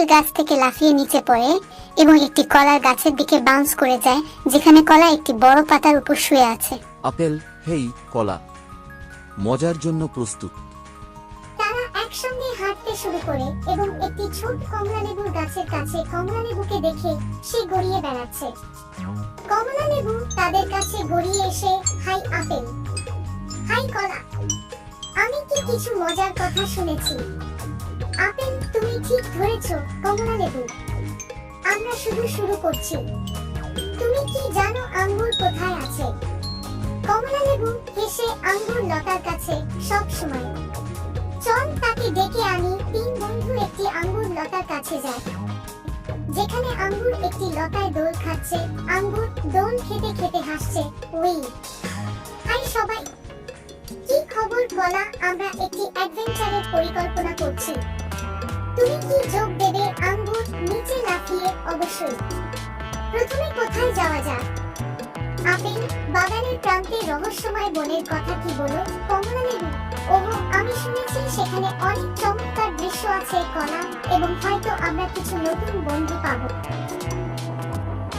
Apple গাছ থেকে লাফিয়ে নিচে পড়ে এবং একটি কলার গাছের দিকে বাউন্স করে যায় যেখানে কলা একটি বড় পাতার উপর শুয়ে আছে। আপেল হেই কলা। মজার জন্য প্রস্তুত। তারা একসঙ্গে হাঁটতে শুরু করে এবং একটি ছোট কমলালেবুর গাছের কাছে কমলালেবুকে দেখে সে গড়িয়ে বেড়াচ্ছে। কমলালেবু তাদের কাছে গড়িয়ে এসে হাই আপেল। হাই কলা। আমি কি কিছু মজার কথা শুনেছি? আপেল তুমি ঠিক ধরেছো, কমলালেবু। আমরা শুধু শুরু করছি। তুমি কি জানো আঙ্গুর কোথায় আছে? কমলালেবু হেসে আঙ্গুর লতার কাছে সব সময়। চল তাকে ডেকে আনি তিন বন্ধু একটি আঙ্গুর লতার কাছে যায়। যেখানে আঙ্গুর একটি লতায় দোল খাচ্ছে, আঙ্গুর দোল খেতে খেতে হাসছে, উই। হাই সবাই, কি খবর কলা আমরা একটি অ্যাডভেঞ্চারের অবশ্যই। প্রথমে কোথায় যাওয়া যাক? আপেল বাগানের প্রান্তে রহস্যময় বনের কথা কি বলো কমলা লেবু ওহো, আমি শুনেছি সেখানে অনেক চমৎকার দৃশ্য আছে কলা, এবং হয়তো আমরা কিছু নতুন বন্ধু পাবো।